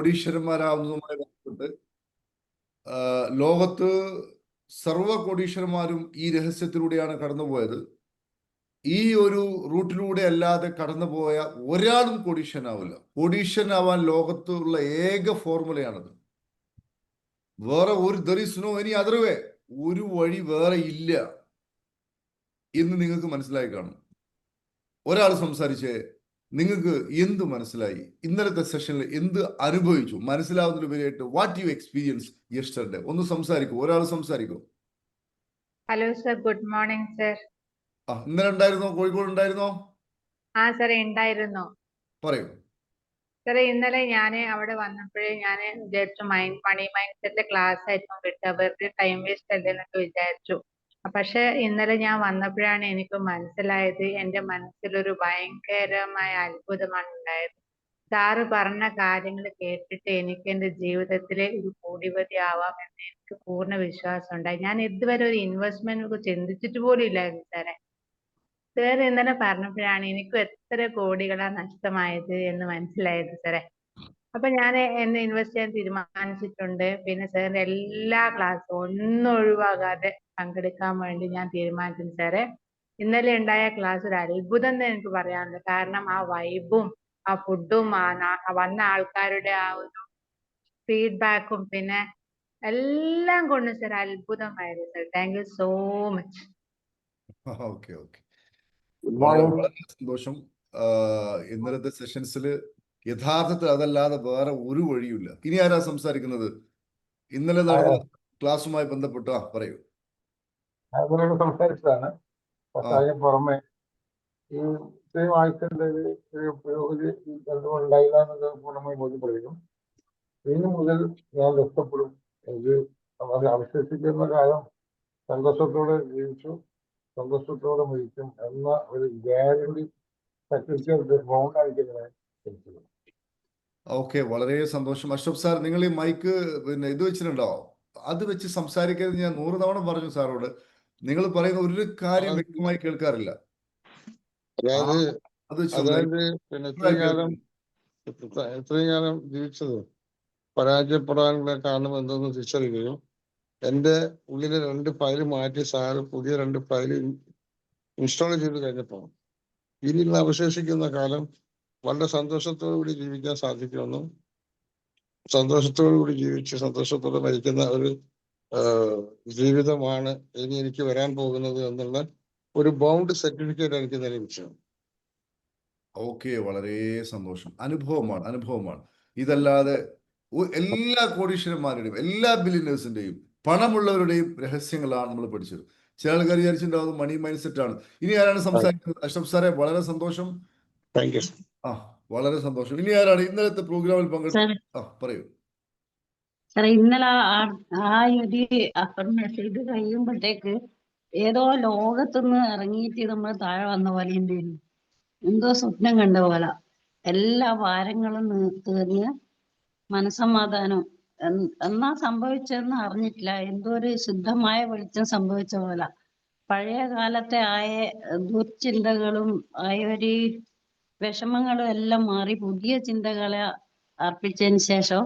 കോടീശ്വരന്മാരാവുന്നതുമായി ബന്ധപ്പെട്ട് ലോകത്ത് സർവ കോടീശ്വരന്മാരും ഈ രഹസ്യത്തിലൂടെയാണ് കടന്നുപോയത്. ഈ ഒരു റൂട്ടിലൂടെ അല്ലാതെ കടന്നുപോയ ഒരാളും കോടീശ്വരനാവില്ല. കോടീശ്വരനാവാൻ ലോകത്തുള്ള ഏക ഫോർമുലയാണത്. വേറെ ഒരു there is no any way ഒരു വഴി വേറെ ഇല്ല. എന്ന് നിങ്ങൾക്ക് മനസ്സിലായി കാണും. ഒരാൾ സംസാരിച്ച് നിങ്ങൾക്ക് എന്ത് മനസ്സിലായി? ഇന്നലത്തെ സെഷനിൽ എന്ത് അനുഭവിച്ചു? മനസ്സിലാവുന്നതിലുപരിയായിട്ട് വാട്ട് യു എക്സ്പീരിയൻസ് യെസ്റ്റർഡേ ഒന്ന് സംസാരിക്കൂ. ഒരാൾ സംസാരിക്കൂ. Hello sir good morning sir ആ ഇന്നലെ ഉണ്ടായിരുന്നോ? കോഴിക്കോട് ഉണ്ടായിരുന്നോ? ആ സർ ഉണ്ടായിരുന്നോ. പറയൂ. സാറേ ഇന്നലെ ഞാൻ അവിടെ വന്നപ്പോഴേ ഞാൻ വിചാരിച്ചു mind money mindset class ആയിരിക്കും കിട്ടുക വെറുതെ ടൈം വേസ്റ്റ് അല്ലേ എന്നൊക്കെ വിചാരിച്ചു. പക്ഷെ ഇന്നലെ ഞാൻ വന്നപ്പോഴാണ് എനിക്ക് മനസ്സിലായത് എന്റെ മനസ്സിലൊരു ഭയങ്കരമായ അത്ഭുതമാണ് ഉണ്ടായത്. സാറ് പറഞ്ഞ കാര്യങ്ങൾ കേട്ടിട്ട് എനിക്ക് എന്റെ ജീവിതത്തിലെ ഒരു കോടിപതി ആവാം എന്ന് എനിക്ക് പൂർണ വിശ്വാസം ഉണ്ടായി. ഞാൻ ഇതുവരെ ഒരു ഇൻവെസ്റ്റ്മെന്റ് ചിന്തിച്ചിട്ട് പോലും ഇല്ലായിരുന്നു സാറേ. സാർ ഇന്നലെ പറഞ്ഞപ്പോഴാണ് എനിക്ക് എത്ര കോടികളാ നഷ്ടമായത് എന്ന് മനസ്സിലായത് സാറേ. അപ്പൊ ഞാൻ എന്നെ ഇൻവെസ്റ്റ് ചെയ്യാൻ തീരുമാനിച്ചിട്ടുണ്ട്. പിന്നെ സാറിന്റെ എല്ലാ ക്ലാസ്സും ഒന്നും ഒഴിവാകാതെ പങ്കെടുക്കാൻ വേണ്ടി ഞാൻ തീരുമാനിച്ചിട്ടുണ്ട് സാറേ ഇന്നലെ ഉണ്ടായ ക്ലാസ് ഒരു അത്ഭുതം എന്ന് എനിക്ക് പറയാനുള്ളത് കാരണം ആ വൈബും ആ ഫുഡും ആ നാ- വന്ന ആൾക്കാരുടെ ആ ഒരു ഫീഡ്ബാക്കും പിന്നെ എല്ലാം കൊണ്ടും sir അത്ഭുതമായിരുന്നു sir thank you so much okay okay സന്തോഷം. ഇന്നലത്തെ സെഷൻസിൽ യഥാർത്ഥത്തിൽ അതല്ലാതെ വേറെ ഒരു വഴിയുമില്ല. ഇനി ആരാ സംസാരിക്കുന്നത്? ഇന്നലെ നടന്ന ക്ലാസ്സുമായി ബന്ധപ്പെട്ട പറയൂ. അതിനോട് സംസാരിച്ചതാണ്. അതിന് പുറമെ ഈ ഇത്രയും ആഴ്ചയുടെ പുരോഗതി ഉണ്ടായില്ല എന്നത് പൂർണമായി ബോധ്യപ്പെടുകയും ഇനി മുതൽ ഞാൻ രക്ഷപ്പെടും എനിക്ക് അത് അവശേഷിക്കുന്ന കാലം സന്തോഷത്തോടെ ജീവിച്ചു സന്തോഷത്തോടെ മരിക്കും എന്ന ഒരു ഗ്യാരണ്ടി സർട്ടിഫിക്കറ്റ് ബൗണ്ട് ആയിരിക്കുന്നതിനെ എനിക്ക് ഓക്കെ വളരെ സന്തോഷം. അഷ്റഫ് സാർ നിങ്ങൾ ഈ മൈക്ക് പിന്നെ ഇത് വെച്ചിട്ടുണ്ടോ? അത് വെച്ച് സംസാരിക്കരുത് ഞാൻ നൂറ് തവണ പറഞ്ഞു സാറോട്. നിങ്ങൾ പറയുന്ന ഒരു കാര്യം വ്യക്തമായി കേൾക്കാറില്ല. അതായത് അത് അതായത് പിന്നെ ഇത്രയും കാലം ഇത്രയും കാലം ജീവിച്ചത് പരാജയപ്പെടാനുള്ള കാരണം എന്തെന്ന് തിരിച്ചറിയുകയും എന്റെ ഉള്ളിലെ രണ്ട് ഫയൽ മാറ്റി സാർ പുതിയ രണ്ട് ഫയൽ ഇൻസ്റ്റാൾ ചെയ്ത് കഴിഞ്ഞപ്പോൾ ഇനിയുള്ള അവശേഷിക്കുന്ന കാലം വളരെ സന്തോഷത്തോടു കൂടി ജീവിക്കാൻ സാധിക്കുമെന്നും സന്തോഷത്തോടു കൂടി ജീവിച്ച് സന്തോഷത്തോടെ മരിക്കുന്ന ഒരു ജീവിതമാണ് ഇനി എനിക്ക് വരാൻ പോകുന്നത് എന്നുള്ള ഒരു ബൗണ്ട് സർട്ടിഫിക്കറ്റ് എനിക്ക് ലഭിച്ചു ഓക്കെ വളരെ സന്തോഷം. അനുഭവമാണ് അനുഭവമാണ്. ഇതല്ലാതെ എല്ലാ കോടീശ്വരന്മാരുടെയും എല്ലാ ബില്യനേഴ്സിന്റെയും പണമുള്ളവരുടെയും രഹസ്യങ്ങളാണ് നമ്മൾ പഠിച്ചത്. ചില ആൾക്കാർ വിചാരിച്ചിട്ടുണ്ടാവും മണി മൈൻഡ് സെറ്റ് ആണ്. ഇനി ആരാണ് സംസാരിക്കുന്നത്? അഷ്റഫ് സാറെ വളരെ സന്തോഷം. താങ്ക് യു ആ വളരെ സന്തോഷം. ഇനി ആരാണ് ഇന്നലത്തെ പ്രോഗ്രാമിൽ പങ്കെടുത്തത് സാർ ആ പറയൂ. സാർ ഇന്നലെ ആ- ഒരു അഫർമേഷൻ ഇത് കഴിയുമ്പോഴത്തേക്ക് ഏതോ ലോകത്തുനിന്ന് ഇറങ്ങിയിട്ട് നമ്മൾ താഴെ വന്ന പോലെ ഉണ്ടായിരുന്നു എന്തോ സ്വപ്നം കണ്ട പോലെ. എല്ലാ ഭാരങ്ങളും തീർന്ന് മനസമാധാനം എന്നാ സംഭവിച്ചതെന്ന് അറിഞ്ഞിട്ടില്ല. എന്തോ ഒരു ശുദ്ധമായ വെളിച്ചം സംഭവിച്ച പോലെ. പഴയ കാലത്തെ ആയ ദുർചിന്തകളും ആയ ഒരു വിഷമങ്ങളും എല്ലാം മാറി പുതിയ ചിന്തകളെ അർപ്പിച്ചതിന് ശേഷം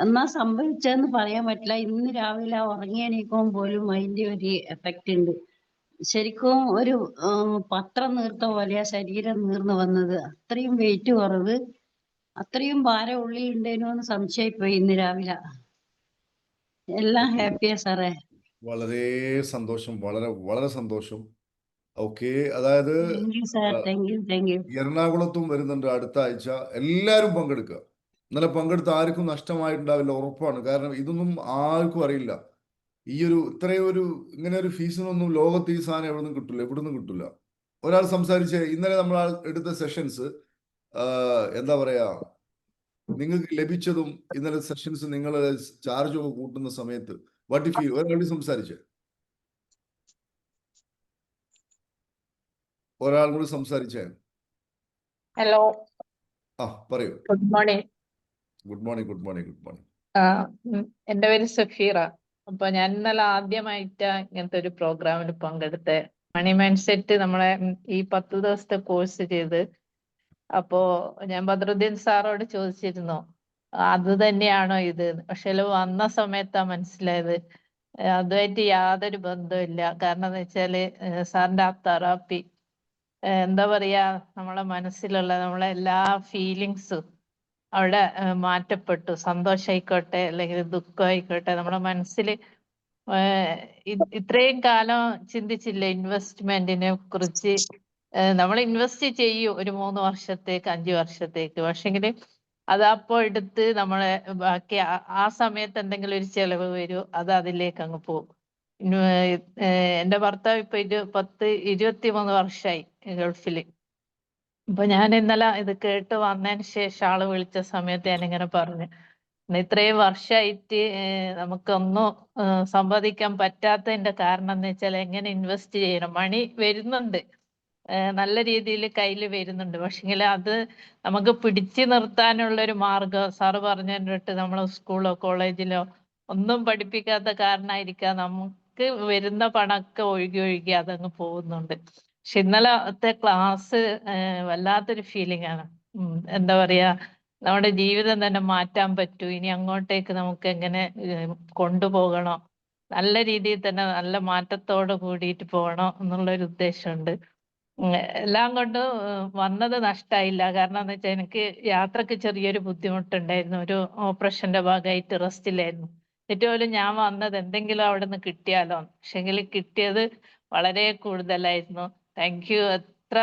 എന്നാ സംഭവിച്ചതെന്ന് പറയാൻ പറ്റില്ല. ഇന്ന് രാവിലെ ഉറങ്ങി എണീക്കുമ്പോൾ പോലും അതിന്റെ ഒരു എഫക്റ്റ് ഉണ്ട്. ശരിക്കും ഒരു പത്രം നീർത്ത പോലെയാ ശരീരം നീർന്നു വന്നത്. അത്രയും വെയിറ്റ് കുറവ് അത്രയും ഭാരം ഉള്ളിൽ ഉണ്ടേനോ എന്ന് സംശയിപ്പോയി ഇന്ന് രാവിലെ. എല്ലാം ഹാപ്പിയാ സാറേ. വളരെ സന്തോഷം വളരെ വളരെ സന്തോഷം. ഓക്കെ അതായത് thank you sir thank you thank you എറണാകുളത്തും വരുന്നുണ്ട് അടുത്ത ആഴ്ച. എല്ലാവരും പങ്കെടുക്കുക. ഇന്നലെ പങ്കെടുത്ത ആർക്കും നഷ്ടമായിട്ടുണ്ടാവില്ല ഉറപ്പാണ്. കാരണം ഇതൊന്നും ആർക്കും അറിയില്ല. ഈ ഒരു ഇത്രയും ഒരു ഇങ്ങനെ ഒരു ഫീസിനൊന്നും ലോകത്ത് ഈ സാധനം എവിടെ നിന്നും കിട്ടില്ല എവിടെ നിന്നും കിട്ടില്ല ഒരാൾ സംസാരിച്ച് ഇന്നലെ നമ്മൾ ആ എടുത്ത സെഷൻസ് എന്താ പറയാ നിങ്ങൾക്ക് ലഭിച്ചതും ഇന്നലെ സെഷൻസ് നിങ്ങൾ ചാർജ് ഒക്കെ കൂട്ടുന്ന സമയത്ത് വാട്ട് ഇഫ് ഒരാൾ സംസാരിച്ച്. ഒരാൾ കൂടി സംസാരിച്ചേ? ഹലോ ആ പറയൂ. Good morning good morning good morning good morning എന്റെ പേര് സഫീറ. അപ്പൊ ഞാൻ ഇന്നലെ ആദ്യമായിട്ട് ഇങ്ങനത്തെ ഒരു പ്രോഗ്രാമിൽ പങ്കെടുത്ത്. മണി മൈൻഡ് സെറ്റ് നമ്മളെ ഈ പത്ത് ദിവസത്തെ കോഴ്സ് ചെയ്ത്. അപ്പോ ഞാൻ ബദ്രുദ്ദീൻ സാറോട് ചോദിച്ചിരുന്നു അത് തന്നെയാണോ ഇത്? പക്ഷെ വന്ന സമയത്താ മനസ്സിലായത്. അതുമായിട്ട് യാതൊരു ബന്ധവുമില്ല. കാരണം എന്ന് വെച്ചാൽ സാറിന്റെ ആ തെറാപ്പി എന്താ പറയാ നമ്മളെ മനസ്സിലുള്ള നമ്മളെ എല്ലാ ഫീലിങ്സും അവിടെ മാറ്റപ്പെട്ടു. സന്തോഷായിക്കോട്ടെ അല്ലെങ്കിൽ ദുഃഖമായിക്കോട്ടെ നമ്മുടെ മനസ്സിൽ ഇത്രയും കാലം ചിന്തിച്ചില്ല ഇൻവെസ്റ്റ്മെന്റിനെ കുറിച്ച്? നമ്മൾ ഇൻവെസ്റ്റ് ചെയ്യും ഒരു മൂന്ന് വർഷത്തേക്ക് അഞ്ച് വർഷത്തേക്ക്. പക്ഷെങ്കിൽ അതപ്പോ എടുത്ത് നമ്മളെ ബാക്കി ആ- സമയത്ത് എന്തെങ്കിലും ഒരു ചെലവ് വരും അത് അതിലേക്ക് അങ്ങ് പോകും. എന്റെ ഭർത്താവ് ഇപ്പൊ ഇരു പത്ത് ഇരുപത്തി മൂന്ന് വർഷമായി ഗൾഫിൽ. അപ്പൊ ഞാൻ ഇന്നലെ ഇത് കേട്ട് വന്നതിന് ശേഷം ആൾ വിളിച്ച സമയത്ത് ഞാൻ ഇങ്ങനെ പറഞ്ഞു "ഇന്ന് ഇത്രയും വർഷമായിട്ട് നമുക്കൊന്നും സമ്പാദിക്കാൻ പറ്റാത്തതിന്റെ കാരണം എന്ന് വെച്ചാൽ എങ്ങനെ ഇൻവെസ്റ്റ് ചെയ്യണം? മണി വരുന്നുണ്ട്. നല്ല രീതിയിൽ കയ്യിൽ വരുന്നുണ്ട്. പക്ഷെങ്കിൽ അത് നമുക്ക് പിടിച്ചു നിർത്താനുള്ള ഒരു മാർഗം സാറ് പറഞ്ഞു തന്നിട്ട് നമ്മളെ സ്കൂളോ കോളേജിലോ ഒന്നും പഠിപ്പിക്കാത്ത കാരണമായിരിക്കാം നമുക്ക് വരുന്ന പണമൊക്കെ ഒഴുകി ഒഴുകി അതങ്ങ് പോകുന്നുണ്ട്. പക്ഷെ ഇന്നലത്തെ ക്ലാസ് വല്ലാത്തൊരു ഫീലിംഗ് ആണ്. എന്താ പറയാ നമ്മുടെ ജീവിതം തന്നെ മാറ്റാൻ പറ്റൂ. ഇനി അങ്ങോട്ടേക്ക് നമുക്ക് എങ്ങനെ കൊണ്ടുപോകണോ? നല്ല രീതിയിൽ തന്നെ നല്ല മാറ്റത്തോട് കൂടിയിട്ട് പോകണം എന്നുള്ളൊരു ഉദ്ദേശമുണ്ട്. എല്ലാം കൊണ്ടും വന്നത് നഷ്ടായില്ല. കാരണം എന്ന് വെച്ചാൽ എനിക്ക് യാത്രയ്ക്ക് ചെറിയൊരു ബുദ്ധിമുട്ടുണ്ടായിരുന്നു. ഒരു ഓപ്പറേഷന്റെ ഭാഗമായിട്ട് റെസ്റ്റിലായിരുന്നു എന്നിട്ട് പോലും ഞാൻ വന്നത് എന്തെങ്കിലും അവിടെ നിന്ന് കിട്ടിയാലോ? പക്ഷെങ്കിൽ കിട്ടിയത് വളരെ കൂടുതലായിരുന്നു. താങ്ക് യു എത്ര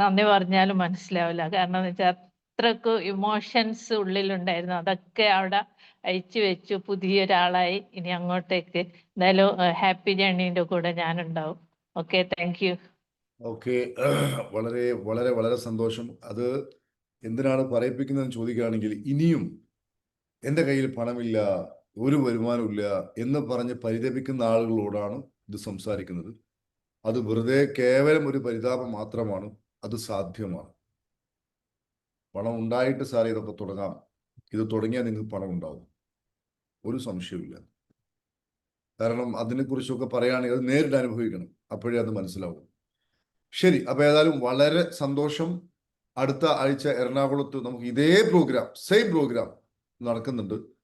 നന്ദി പറഞ്ഞാലും മനസ്സിലാവില്ല. കാരണം എന്ന് വെച്ചാൽ അത്രയ്ക്ക് ഇമോഷൻസ് ഉള്ളിലുണ്ടായിരുന്നു. അതൊക്കെ അവിടെ അയച്ചു വെച്ചു. പുതിയൊരാളായി. ഇനി അങ്ങോട്ടേക്ക് എന്തായാലും ഹാപ്പി ജേണിന്റെ കൂടെ ഞാനുണ്ടാവും. ഓക്കെ താങ്ക് യു ഓക്കെ വളരെ വളരെ വളരെ സന്തോഷം. അത് എന്തിനാണ് പറയിപ്പിക്കുന്നതെന്ന് ചോദിക്കുകയാണെങ്കിൽ ഇനിയും എന്റെ കയ്യിൽ പണമില്ല. ഒരു വരുമാനമില്ല എന്ന് പറഞ്ഞ് പരിതപിക്കുന്ന ആളുകളോടാണ് ഇത് സംസാരിക്കുന്നത്. അത് വെറുതെ കേവലം ഒരു പരിതാപം മാത്രമാണ് അത് സാധ്യമാണ്. പണം ഉണ്ടായിട്ട് സാറേ ഇതൊക്കെ തുടങ്ങാം. ഇത് തുടങ്ങിയാൽ നിങ്ങൾക്ക് പണം ഉണ്ടാവും. ഒരു സംശയമില്ല കാരണം അതിനെക്കുറിച്ചൊക്കെ പറയുകയാണെങ്കിൽ അത് നേരിട്ട് അനുഭവിക്കണം. അപ്പോഴേ അത് മനസ്സിലാവും. ശരി അപ്പൊ ഏതായാലും വളരെ സന്തോഷം. അടുത്ത ആഴ്ച എറണാകുളത്ത് നമുക്ക് ഇതേ പ്രോഗ്രാം സെയിം പ്രോഗ്രാം നടക്കുന്നുണ്ട്.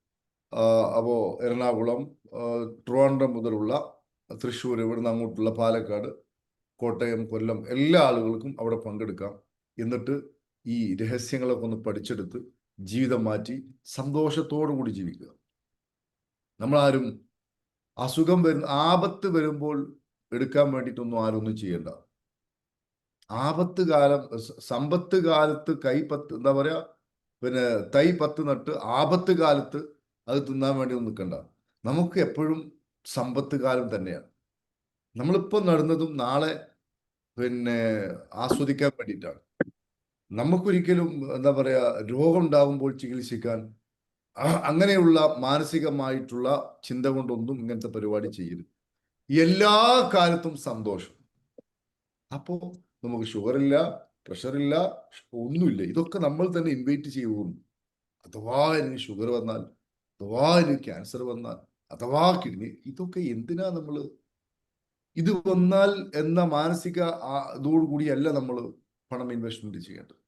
അപ്പോൾ എറണാകുളം ട്രിവാൻഡ്രം മുതലുള്ള തൃശ്ശൂർ ഇവിടുന്ന് അങ്ങോട്ടുള്ള പാലക്കാട് കോട്ടയം കൊല്ലം എല്ലാ ആളുകൾക്കും അവിടെ പങ്കെടുക്കാം. എന്നിട്ട് ഈ രഹസ്യങ്ങളൊക്കെ ഒന്ന് പഠിച്ചെടുത്ത് ജീവിതം മാറ്റി സന്തോഷത്തോടു കൂടി ജീവിക്കുക. നമ്മളാരും അസുഖം വരുന്ന ആപത്ത് വരുമ്പോൾ എടുക്കാൻ വേണ്ടിയിട്ടൊന്നും ആരൊന്നും ചെയ്യണ്ട. ആപത്ത് കാലം സമ്പത്ത് കാലത്ത് കൈ പത്ത് എന്താ പറയാ? പിന്നെ തൈ പത്ത് നട്ട് ആപത്ത് കാലത്ത് അത് തിന്നാൻ വേണ്ടി ഒന്നും നിൽക്കണ്ട നമുക്ക് എപ്പോഴും സമ്പത്ത് കാലം തന്നെയാണ്. നമ്മളിപ്പോൾ നടന്നതും നാളെ പിന്നെ ആസ്വദിക്കാൻ വേണ്ടിയിട്ടാണ്. നമുക്കൊരിക്കലും എന്താ പറയാ രോഗം ഉണ്ടാകുമ്പോൾ ചികിത്സിക്കാൻ അങ്ങനെയുള്ള മാനസികമായിട്ടുള്ള ചിന്ത കൊണ്ടൊന്നും ഇങ്ങനത്തെ പരിപാടി ചെയ്യരുത്. എല്ലാ കാലത്തും സന്തോഷം. അപ്പോൾ നമുക്ക് പ്രഷർ ഇല്ല ഒന്നുമില്ല. ഇതൊക്കെ നമ്മൾ തന്നെ ഇൻവൈറ്റ് ചെയ്യുന്നു അഥവാ എനിക്ക് ഷുഗർ വന്നാൽ അഥവാ ഇനി ക്യാൻസർ വന്നാൽ അഥവാ കിഡ്നി ഇതൊക്കെ എന്തിനാ നമ്മൾ ഇത് വന്നാൽ എന്ന മാനസിക ഇതോടുകൂടിയല്ല നമ്മൾ പണം ഇൻവെസ്റ്റ്മെന്റ് ചെയ്യേണ്ടത്.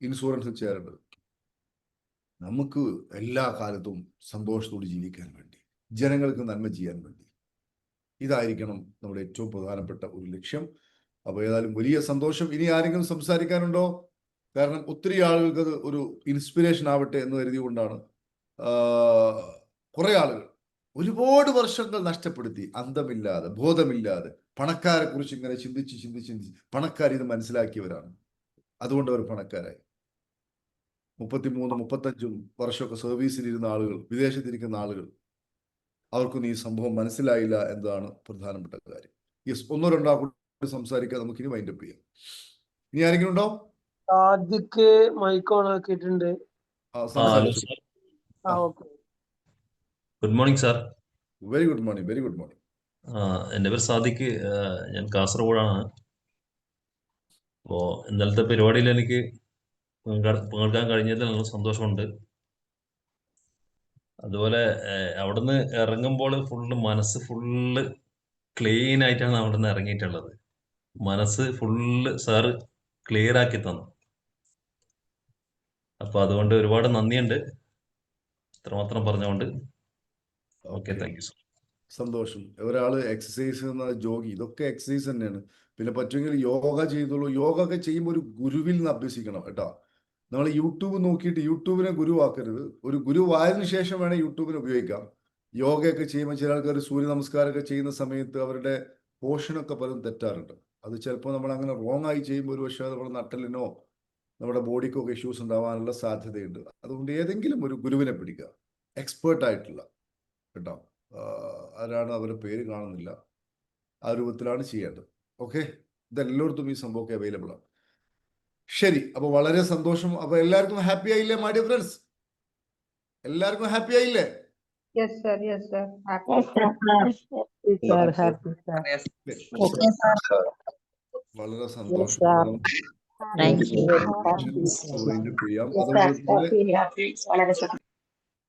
ഇൻഷുറൻസ് ചേരേണ്ടത് നമുക്ക് എല്ലാ കാലത്തും സന്തോഷത്തോട് ജീവിക്കാൻ വേണ്ടി ജനങ്ങൾക്ക് നന്മ ചെയ്യാൻ വേണ്ടി. ഇതായിരിക്കണം നമ്മുടെ ഏറ്റവും പ്രധാനപ്പെട്ട ഒരു ലക്ഷ്യം. അപ്പോൾ ഏതായാലും വലിയ സന്തോഷം. ഇനി ആരെങ്കിലും സംസാരിക്കാനുണ്ടോ? കാരണം ഒത്തിരി ആളുകൾക്ക് അത് ഒരു ഇൻസ്പിറേഷൻ ആവട്ടെ എന്ന് കരുതിക്കൊണ്ടാണ് കുറെ ആളുകൾ ഒരുപാട് വർഷങ്ങൾ നഷ്ടപ്പെടുത്തി അന്തമില്ലാതെ ബോധമില്ലാതെ പണക്കാരെ കുറിച്ച് ഇങ്ങനെ ചിന്തിച്ച് ചിന്തിച്ച് ചിന്തിച്ച് പണക്കാർ ഇത് മനസ്സിലാക്കിയവരാണ്. അതുകൊണ്ട് അവർ പണക്കാരായി. മുപ്പത്തിമൂന്ന് മുപ്പത്തഞ്ചും വർഷമൊക്കെ സർവീസിലിരുന്ന ആളുകൾ വിദേശത്തിരിക്കുന്ന ആളുകൾ അവർക്കൊന്നും ഈ സംഭവം മനസ്സിലായില്ല എന്നതാണ് പ്രധാനപ്പെട്ട കാര്യം. യെസ് ഒന്നോ രണ്ടോ കൂടി സംസാരിക്കാൻ നമുക്ക് ഇനി വൈൻഡപ്പ് ചെയ്യാം. ഇനി ആരെങ്കിലും ഉണ്ടോ? സാദിക്ക് മൈക്ക് ഓൺ ആക്കിയിട്ടുണ്ട്. Good morning sir. Very good morning very good morning. എന്റെ എന്റെ പേര് സാദിഖ് ആ, ഞാൻ കാസർഗോഡാണ്. അപ്പോൾ ഇന്നലത്തെ പരിപാടിയിൽ എനിക്ക് പങ്കെ- പങ്കെടുക്കാൻ കഴിഞ്ഞതിൽ നല്ല സന്തോഷമുണ്ട്. അതുപോലെ അവിടുന്ന് ഇറങ്ങുമ്പോൾ ഫുള്ള് മനസ്സ് ഫുള്ള് ക്ലീൻ ആയിട്ടാണ് അവിടുന്ന് ഇറങ്ങിയിട്ടുള്ളത്. മനസ്സ് ഫുള്ള് സാറ് ക്ലിയർ ആക്കി തന്നു. അപ്പൊ അതുകൊണ്ട് ഒരുപാട് നന്ദിയുണ്ട്. ഇത്രമാത്രം പറഞ്ഞുകൊണ്ട് ഓക്കെ താങ്ക് യു സർ സന്തോഷം. ഒരാൾ എക്സസൈസ് എന്ന ജോഗി ഇതൊക്കെ എക്സസൈസ് തന്നെയാണ്. പിന്നെ പറ്റുമെങ്കിൽ യോഗ ചെയ്തോളൂ. യോഗ ഒക്കെ ചെയ്യുമ്പോൾ ഒരു ഗുരുവിൽ നിന്ന് അഭ്യസിക്കണം കേട്ടോ. നമ്മൾ യൂട്യൂബ് നോക്കിയിട്ട് യൂട്യൂബിനെ ഗുരുവാക്കരുത്. ഒരു ഗുരുവായതിനു ശേഷം വേണേൽ യൂട്യൂബിനെ ഉപയോഗിക്കാം. യോഗയൊക്കെ ചെയ്യുമ്പോൾ ചില ആൾക്കാർ സൂര്യ നമസ്കാരമൊക്കെ ചെയ്യുന്ന സമയത്ത് അവരുടെ പോഷനൊക്കെ പലതും തെറ്റാറുണ്ട്. അത് ചിലപ്പോൾ നമ്മൾ അങ്ങനെ റോങ് ആയി ചെയ്യുമ്പോൾ ഒരു പക്ഷേ നമ്മുടെ നട്ടലിനോ നമ്മുടെ ബോഡിക്കൊക്കെ ഇഷ്യൂസ് ഉണ്ടാവാനുള്ള സാധ്യതയുണ്ട്. അതുകൊണ്ട് ഏതെങ്കിലും ഒരു ഗുരുവിനെ പിടിക്കുക. എക്സ്പേർട്ട് ആയിട്ടുള്ള കേട്ടോ? ആരാണ് അവരുടെ പേര് കാണുന്നില്ല. ആ രൂപത്തിലാണ് ചെയ്യേണ്ടത്. ഓക്കെ ഇതെല്ലായിടത്തും ഈ സംഭവമൊക്കെ അവൈലബിൾ ആണ്. ശരി. അപ്പൊ വളരെ സന്തോഷം. അപ്പൊ എല്ലാവർക്കും ഹാപ്പി ആയില്ലേ മൈ ഡിയർ ഫ്രണ്ട്സ് എല്ലാവർക്കും ഹാപ്പി ആയില്ലേ? Yes sir yes sir Sir, happy, sir. വളരെ സന്തോഷം.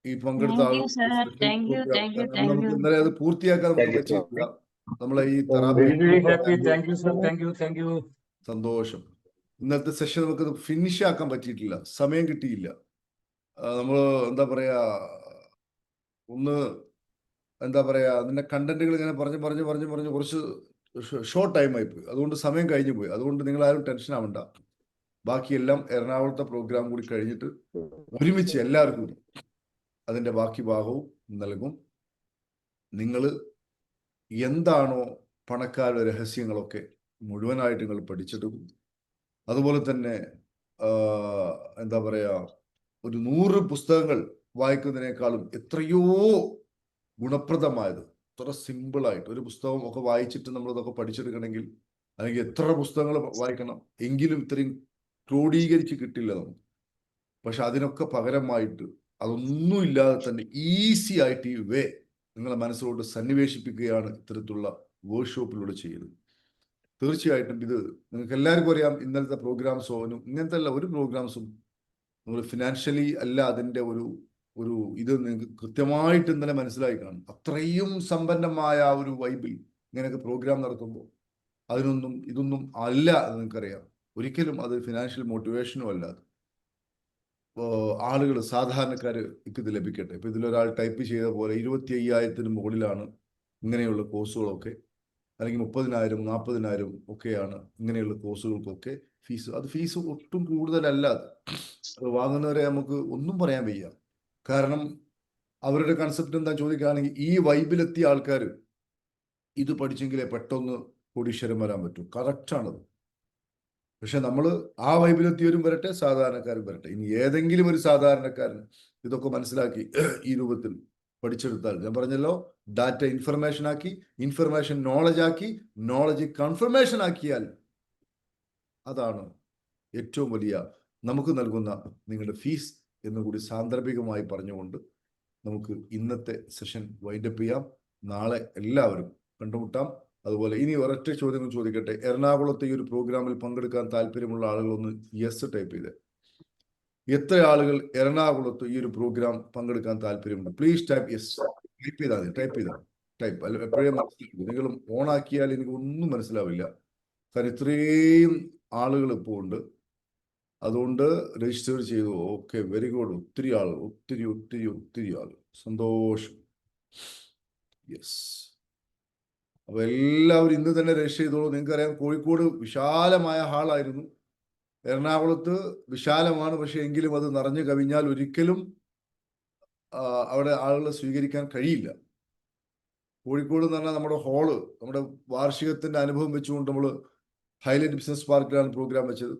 ഈ പങ്കെടുത്ത Thank you, sir. Thank you, thank you, thank നമുക്ക് you. ഇന്നലെ അത് പൂർത്തിയാക്കാൻ നമ്മളെ ഈ Very, very happy. Thank you, sir. Thank you. Thank you. സന്തോഷം ഇന്നത്തെ സെഷൻ നമുക്ക് ഫിനിഷ് ആക്കാൻ പറ്റിയിട്ടില്ല സമയം കിട്ടിയില്ല നമ്മൾ എന്താ പറയാ ഒന്ന് എന്താ പറയാ അതിന്റെ കണ്ടന്റുകൾ ഇങ്ങനെ പറഞ്ഞു പറഞ്ഞു പറഞ്ഞു പറഞ്ഞു കുറച്ച് ഷോർട്ട് ടൈം പോയി. അതുകൊണ്ട് സമയം കഴിഞ്ഞു പോയി. അതുകൊണ്ട് നിങ്ങൾ ആരും ടെൻഷൻ ആവണ്ട. ബാക്കിയെല്ലാം എറണാകുളത്തെ പ്രോഗ്രാം കൂടി കഴിഞ്ഞിട്ട് ഒരുമിച്ച് എല്ലാവർക്കും അതിന്റെ ബാക്കി ഭാഗവും നൽകും. നിങ്ങൾ എന്താണോ പണക്കാരുടെ രഹസ്യങ്ങളൊക്കെ മുഴുവനായിട്ട് നിങ്ങൾ പഠിച്ചെടുക്കും അതുപോലെ തന്നെ എന്താ പറയാ ഒരു നൂറ് പുസ്തകങ്ങൾ വായിക്കുന്നതിനേക്കാളും എത്രയോ ഗുണപ്രദമായത് എത്ര സിമ്പിളായിട്ട് ഒരു പുസ്തകം ഒക്കെ വായിച്ചിട്ട് നമ്മൾ ഇതൊക്കെ പഠിച്ചെടുക്കണമെങ്കിൽ അല്ലെങ്കിൽ എത്ര പുസ്തകങ്ങൾ വായിക്കണം എങ്കിലും ഇത്രയും ക്രോഡീകരിച്ച് കിട്ടില്ല നമുക്ക്. പക്ഷെ അതിനൊക്കെ പകരമായിട്ട് അതൊന്നും ഇല്ലാതെ തന്നെ ഈസി ആയിട്ട് ഈ വേ നിങ്ങളെ മനസ്സിലോട്ട് സന്നിവേശിപ്പിക്കുകയാണ് ഇത്തരത്തിലുള്ള വർക്ക്ഷോപ്പിലൂടെ ചെയ്യുന്നത്. തീർച്ചയായിട്ടും ഇത് നിങ്ങൾക്ക് എല്ലാവർക്കും അറിയാം ഇന്നലത്തെ പ്രോഗ്രാംസോ ഇങ്ങനത്തെ അല്ല ഒരു പ്രോഗ്രാംസും നമ്മൾ ഫിനാൻഷ്യലി അല്ല അതിന്റെ ഒരു ഒരു ഇത് നിങ്ങൾക്ക് കൃത്യമായിട്ട് ഇന്നലെ മനസ്സിലായി കാണും അത്രയും സമ്പന്നമായ ഒരു വൈബിൽ ഇങ്ങനെയൊക്കെ പ്രോഗ്രാം നടത്തുമ്പോൾ അതിനൊന്നും ഇതൊന്നും അല്ല എന്ന് നിങ്ങൾക്കറിയാം. ഒരിക്കലും അത് ഫിനാൻഷ്യൽ മോട്ടിവേഷനും അല്ല അത്. ആളുകൾ സാധാരണക്കാർ ഇത് ലഭിക്കട്ടെ. ഇപ്പം ഇതിലൊരാൾ ടൈപ്പ് ചെയ്ത പോലെ ഇരുപത്തി അയ്യായിരത്തിന് മുകളിലാണ് ഇങ്ങനെയുള്ള കോഴ്സുകളൊക്കെ അല്ലെങ്കിൽ മുപ്പതിനായിരം നാൽപ്പതിനായിരം ഒക്കെയാണ് ഇങ്ങനെയുള്ള കോഴ്സുകൾക്കൊക്കെ ഫീസ് അത് ഫീസ് ഒട്ടും കൂടുതലല്ല അത് വാങ്ങുന്നവരെ നമുക്ക് ഒന്നും പറയാൻ വയ്യ. കാരണം അവരുടെ കൺസെപ്റ്റ് എന്താ ചോദിക്കുകയാണെങ്കിൽ ഈ വൈബിലെത്തിയ ആൾക്കാർ ഇത് പഠിച്ചെങ്കിലേ പെട്ടെന്ന് കോടീശ്വരം വരാൻ പറ്റൂ. കറക്റ്റാണത് പക്ഷെ നമ്മൾ ആ വൈബിലെത്തിയവരും വരട്ടെ സാധാരണക്കാരും വരട്ടെ. ഇനി ഏതെങ്കിലും ഒരു സാധാരണക്കാരൻ ഇതൊക്കെ മനസ്സിലാക്കി ഈ രൂപത്തിൽ പഠിച്ചെടുത്താൽ ഞാൻ പറഞ്ഞല്ലോ ഡാറ്റ ഇൻഫർമേഷൻ ആക്കി ഇൻഫർമേഷൻ നോളജ് ആക്കി നോളജ് കൺഫർമേഷൻ ആക്കിയാൽ അതാണ് ഏറ്റവും വലിയ നമുക്ക് നൽകുന്ന നിങ്ങളുടെ ഫീസ് എന്നുകൂടി സാന്ദർഭികമായി പറഞ്ഞുകൊണ്ട് നമുക്ക് ഇന്നത്തെ സെഷൻ വൈൻഡപ്പ് ചെയ്യാം. നാളെ എല്ലാവരും കണ്ടുമുട്ടാം. അതുപോലെ ഇനി ഒരൊറ്റ ചോദ്യങ്ങൾ ചോദിക്കട്ടെ. എറണാകുളത്തെ ഈ ഒരു പ്രോഗ്രാമിൽ പങ്കെടുക്കാൻ താല്പര്യമുള്ള ആളുകൾ ഒന്ന് യെസ് ടൈപ്പ് ചെയ്ത്. എത്ര ആളുകൾ എറണാകുളത്ത് ഈ ഒരു പ്രോഗ്രാം പങ്കെടുക്കാൻ താല്പര്യമുണ്ട്? പ്ലീസ് ടൈപ്പ് യെസ് ടൈപ്പ് ചെയ്താൽ മതി. ടൈപ്പ് ചെയ്താൽ ടൈപ്പ് അല്ല എപ്പോഴേ മനസ്സിലാക്കും നിങ്ങൾ ഓൺ ആക്കിയാൽ എനിക്ക് ഒന്നും മനസ്സിലാവില്ല. കാരണം ഇത്രയും ആളുകൾ ഇപ്പോൾ ഉണ്ട്. അതുകൊണ്ട് രജിസ്റ്റർ ചെയ്തു. ഓക്കെ വെരി ഗുഡ് ഒത്തിരി ആളുകൾ ഒത്തിരി ഒത്തിരി ഒത്തിരി ആളുകൾ സന്തോഷം. യെസ് അപ്പൊ എല്ലാവരും ഇന്ന് തന്നെ രജിസ്റ്റർ ചെയ്തോളൂ. നിങ്ങൾക്കറിയാം കോഴിക്കോട് വിശാലമായ ഹാളായിരുന്നു എറണാകുളത്ത് വിശാലമാണ്. പക്ഷെ എങ്കിലും അത് നിറഞ്ഞു കവിഞ്ഞാൽ ഒരിക്കലും അവിടെ ആളുകളെ സ്വീകരിക്കാൻ കഴിയില്ല. കോഴിക്കോട് എന്ന് പറഞ്ഞാൽ നമ്മുടെ ഹോൾ നമ്മുടെ വാർഷികത്തിന്റെ അനുഭവം വെച്ചുകൊണ്ട് നമ്മൾ ഹൈലൈറ്റ് ബിസിനസ് പാർക്കിലാണ് പ്രോഗ്രാം വെച്ചത്.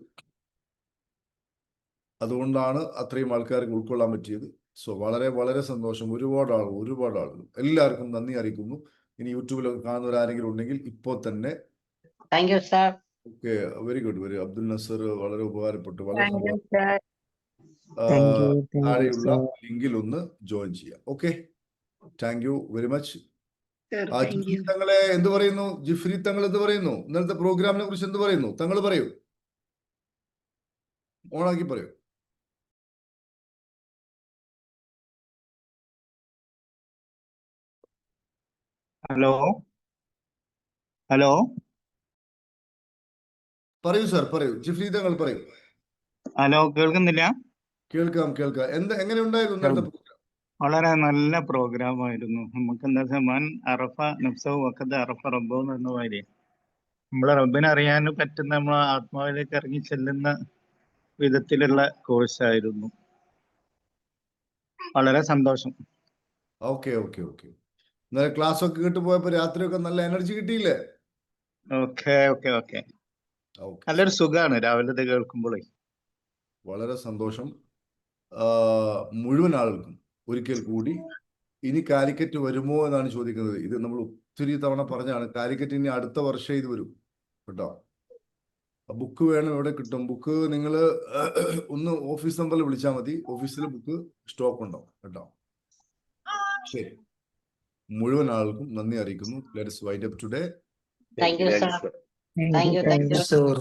അതുകൊണ്ടാണ് അത്രയും ആൾക്കാർക്ക് ഉൾക്കൊള്ളാൻ പറ്റിയത്. സോ വളരെ വളരെ സന്തോഷം. ഒരുപാട് ആളുകൾ ഒരുപാട് ആളുകൾ. എല്ലാവർക്കും നന്ദി അറിയിക്കുന്നു. ഇനി യൂട്യൂബിലൊക്കെ കാണുന്നവരാരെങ്കിലും ഉണ്ടെങ്കിൽ ഇപ്പോൾ തന്നെ thank you sir okay very good very Abdul Nasar വളരെ ഉപകാരപ്പെട്ടു വളരെ താഴെയുള്ള ലിങ്കിൽ ഒന്ന് ജോയിൻ ചെയ്യാം. Okay. Thank you very much ആ ജിഫ്രി തങ്ങളെ എന്ത് പറയുന്നു? ജിഫ്രി തങ്ങൾ എന്ത് പറയുന്നു? ഇന്നലത്തെ പ്രോഗ്രാമിനെ കുറിച്ച് എന്ത് പറയുന്നു? തങ്ങൾ പറയൂ. ഓണാക്കി പറയൂ. ഹലോ? ഹലോ? പറയൂ സാർ പറയൂ. ജിഫ്രി തങ്ങൾ പറയൂ. ഹലോ കേൾക്കുന്നില്ല? കേൾക്കാം കേൾക്കാം. എന്താ എങ്ങനെ ഉണ്ടായിരുന്നു വളരെ നല്ല പ്രോഗ്രാം ആയിരുന്നു. നമുക്ക് എന്താ വെച്ചാൽ മൻ അറഫ നഫ്സഹു വക്കത്ത് അറഫ റബ്ബോ എന്ന വാര്യ നമ്മളെ റബ്ബിനെ അറിയാൻ പറ്റുന്ന നമ്മൾ ആത്മാവിലേക്ക് ഇറങ്ങി ചെല്ലുന്ന വിധത്തിലുള്ള കോഴ്സ് ആയിരുന്നു. വളരെ സന്തോഷം. Okay okay okay. ഇന്നലെ ക്ലാസ് ഒക്കെ കിട്ട് പോയപ്പോ രാത്രിയൊക്കെ നല്ല എനർജി കിട്ടിയില്ലേ? Okay okay okay. ഓക്കെ. നല്ലൊരു സുഖാണ് രാവിലത്തെ കേൾക്കുമ്പോഴേ വളരെ സന്തോഷം. മുഴുവൻ ആളുകൾക്കും ഒരിക്കൽ കൂടി ഇനി കാലിക്കറ്റ് വരുമോ എന്നാണ് ചോദിക്കുന്നത്. ഇത് നമ്മൾ ഒത്തിരി തവണ പറഞ്ഞാണ് കാലിക്കറ്റ് ഇനി അടുത്ത വർഷം ഇത് വരും. കേട്ടോ? ബുക്ക് വേണം എവിടെ കിട്ടും? ബുക്ക് നിങ്ങൾ ഒന്ന് ഓഫീസ് നമ്പറിൽ വിളിച്ചാൽ മതി. ഓഫീസിൽ ബുക്ക് സ്റ്റോക്ക് ഉണ്ടോ കേട്ടോ? ശരി. മുഴുവൻ ആൾക്കും നന്ദി അറിയിക്കുന്നു. Let's wind up today thank you sir thank you thank you